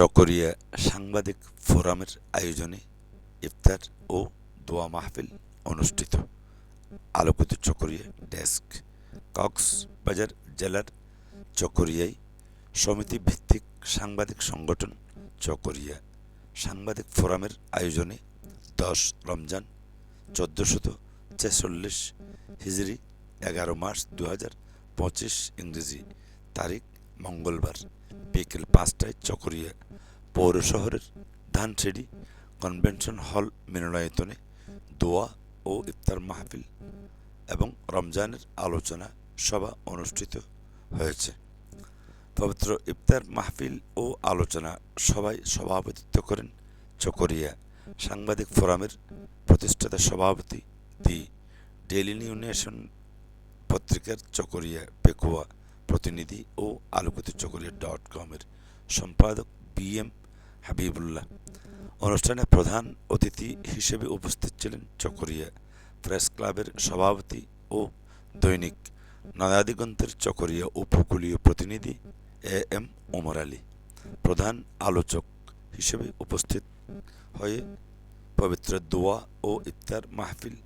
চকরিয়া সাংবাদিক ফোরামের আয়োজনে ইফতার ও দোয়া মাহফিল অনুষ্ঠিত। আলোকিত চকরিয়া ডেস্ক, কক্সবাজার জেলার চকরিয়ায় সমিতি ভিত্তিক সাংবাদিক সংগঠন চকরিয়া সাংবাদিক ফোরামের আয়োজনে দশ রমজান, চোদ্দোশত ছেচল্লিশ হিজরি, এগারো মার্চ দু হাজার পঁচিশ ইংরেজি তারিখ মঙ্গলবার বিকেল পাঁচটায় চকরিয়া পৌর শহরের ধানসিঁড়ি কনভেনশন হল মিলনায়তনে দোয়া ও ইফতার মাহফিল এবং রমজানের আলোচনা সভা অনুষ্ঠিত হয়েছে। পবিত্র ইফতার মাহফিল ও আলোচনা সভায় সভাপতিত্ব করেন চকরিয়া সাংবাদিক ফোরামের প্রতিষ্ঠাতা সভাপতি দি ডেইলি নিউ নেশন পত্রিকার চকরিয়া পেকুয়া প্রতিনিধি ও আলোকিত চকরিয়া ডট কমের সম্পাদক বি এম হাবিবুল্লাহ। অনুষ্ঠানে প্রধান অতিথি হিসেবে উপস্থিত ছিলেন চকরিয়া প্রেস ক্লাবের সভাপতি ও দৈনিক নয়াদিগন্তের চকরিয়া উপকূলীয় প্রতিনিধি এ এম ওমর আলী, প্রধান আলোচক হিসেবে উপস্থিত। হয়ে পবিত্র দোয়া ও ইফতার মাহফিল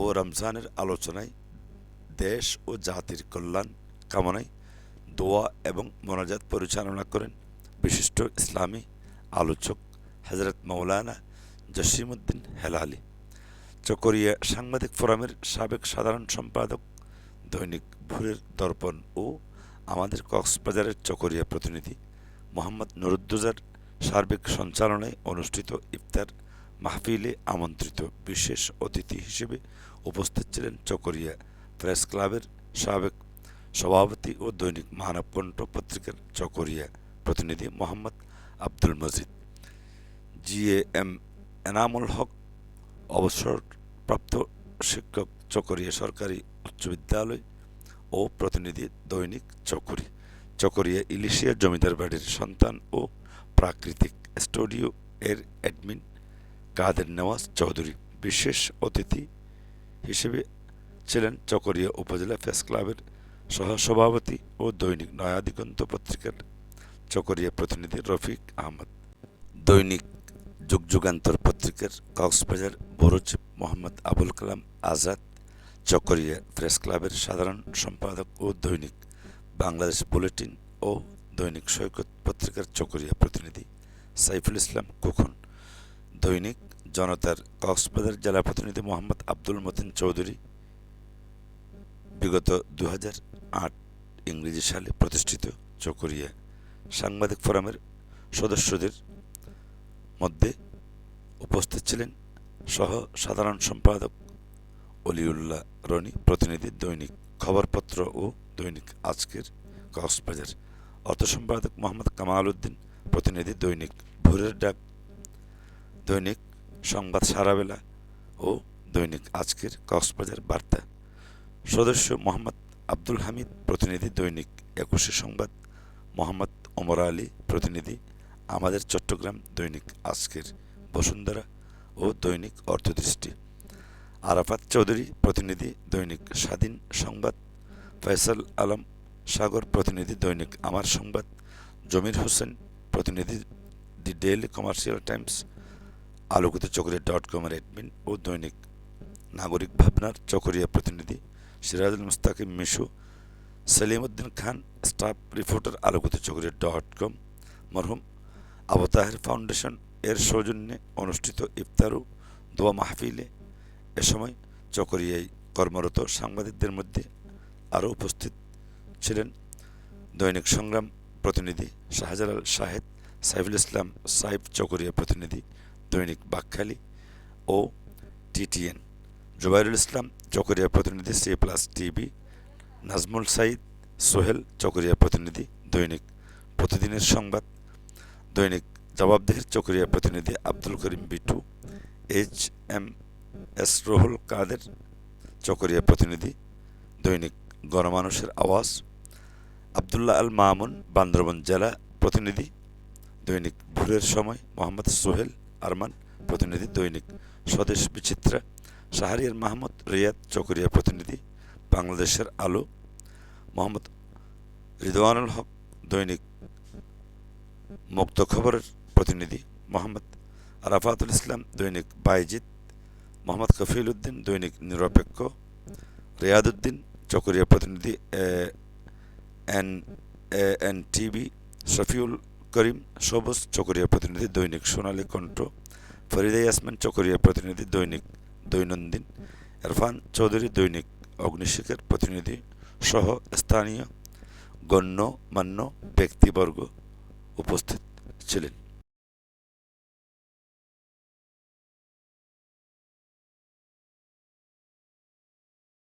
ও রমজানের আলোচনায় দেশ ও জাতির কল্যাণ কামনায় দোয়া এবং মোনাজাত পরিচালনা করেন বিশিষ্ট ইসলামী আলোচক হজরত মৌলানা জসিমউদ্দিন হেলালি। চকরিয়া সাংবাদিক ফোরামের সাবেক সাধারণ সম্পাদক, দৈনিক ভোরের দর্পণ ও আমাদের কক্সবাজারের চকরিয়া প্রতিনিধি মোহাম্মদ নুরুদ্দোজার সার্বিক সঞ্চালনায় অনুষ্ঠিত ইফতার মাহফিলে আমন্ত্রিত বিশেষ অতিথি হিসেবে উপস্থিত ছিলেন চকরিয়া প্রেস ক্লাবের সাবেক সভাপতি ও দৈনিক মানবকণ্ঠ পত্রিকার চকরিয়া প্রতিনিধি মোহাম্মদ আব্দুল মজিদ। জি এম এনামুল হক, অবসরপ্রাপ্ত শিক্ষক, চকরিয়া সরকারি উচ্চ বিদ্যালয় ও প্রতিনিধি, দৈনিক চকরি। চকরিয়া ইলিশিয়া জমিদার বাড়ির সন্তান ও প্রাকৃতিক স্টুডিও এর অ্যাডমিন কাদের নেওয়াজ চৌধুরী, বিশেষ অতিথি হিসেবে ছিলেন চকরিয়া উপজেলা প্রেস ক্লাবের সহসভাপতি ও দৈনিক নয়াদিগন্ত পত্রিকার চকরিয়া প্রতিনিধি রফিক আহমদ। দৈনিক যুগ যুগান্তর পত্রিকার কক্সবাজার বরুজ মোহাম্মদ আবুল কালাম আজাদ, চকরিয়া প্রেস ক্লাবের সাধারণ সম্পাদক ও দৈনিক বাংলাদেশ বুলেটিন ও দৈনিক সৈকত পত্রিকার চকরিয়া প্রতিনিধি সাইফুল ইসলাম কুখন। দৈনিক জনতার কক্সবাজার জেলা প্রতিনিধি মোহাম্মদ আব্দুল মতিন চৌধুরী। বিগত দু ইংরেজি সালে প্রতিষ্ঠিত চকরিয়া সাংবাদিক ফোরামের সদস্যদের মধ্যে উপস্থিত ছিলেন সহ সাধারণ সম্পাদক অলিউল্লাহ রনি, প্রতিনিধি দৈনিক খবরপত্র ও দৈনিক আজকের কক্সবাজার। অর্থ সম্পাদক মোহাম্মদ কামাল উদ্দিন প্রতিনিধি দৈনিক ভোরের ডাক, দৈনিক সংবাদ সারাবেলা ও দৈনিক আজকের কক্সবাজার বার্তা। সদস্য মোহাম্মদ আব্দুল হামিদ, প্রতিনিধি দৈনিক একুশে সংবাদ, মোহাম্মদ ওমর আলী প্রতিনিধি, আমাদের চট্টগ্রাম দৈনিক আজকের বসুন্ধরা ও দৈনিক অর্থদৃষ্টি। আরাফাত চৌধুরী প্রতিনিধি, দৈনিক স্বাধীন সংবাদ। ফয়সাল আলম সাগর প্রতিনিধি, দৈনিক আমার সংবাদ। জমির হোসেন প্রতিনিধি, দি daily commercial times. Alokito Chakaria dot কমের অ্যাডমিন ও দৈনিক নাগরিক ভাবনার চকরিয়া প্রতিনিধি, Sirajul Mustakim Mishu. Selimuddin Khan, staff reporter Alokito Chakaria dot কম, মরহুম আবু তাহের ফাউন্ডেশন এর সৌজন্যে অনুষ্ঠিত ইফতারু, দোয়া মাহফিলে এ সময় চকরিয়ায় কর্মরত সাংবাদিকদের মধ্যে আরও উপস্থিত ছিলেন দৈনিক সংগ্রাম প্রতিনিধি শাহজালাল শাহেদ, সাইফুল ইসলাম সাইফ চকরিয়া প্রতিনিধি দৈনিক বাকখালী ও টিটিএন। জুবাইরুল ইসলাম চকরিয়া প্রতিনিধি C plus TV Nazmul Sayeed Sohel Chakaria প্রতিনিধি, দৈনিক প্রতিদিনের সংবাদ, দৈনিক জবাবদেহের চকরিয়া প্রতিনিধি Abdul Karim Bitu, H M S Ruhul Kader Chakaria প্রতিনিধি, দৈনিক গণমানুষের আওয়াজ, আবদুল্লাহ আল মামুন, বান্দরবন জেলা প্রতিনিধি, দৈনিক ভোরের সময় মোহাম্মদ সোহেল আরমান প্রতিনিধি, দৈনিক স্বদেশ বিচিত্রা, শাহরিয়ার মাহমুদ রিয়াদ চকরিয়া প্রতিনিধি বাংলাদেশের আলো। মোহাম্মদ রিদওয়ানুল হক, দৈনিক মুক্ত খবরের প্রতিনিধি মোহাম্মদ রাফাতুল ইসলাম, দৈনিক বাইজিৎ মোহাম্মদ কফিল উদ্দিন দৈনিক নিরপেক্ষ রিয়াদুদ্দিন চকরিয়া প্রতিনিধি N, A, N TV Shafiul Karim, Sabuj Chakaria প্রতিনিধি, দৈনিক সোনালী কণ্ঠ ফরিদা ইয়াসমিন, চকরিয়া প্রতিনিধি, দৈনিক দৈনন্দিন ইরফান চৌধুরী, দৈনিক অগ্নিশিখের প্রতিনিধি সহ স্থানীয় গণ্যমান্য ব্যক্তিবর্গ উপস্থিত ছিলেন।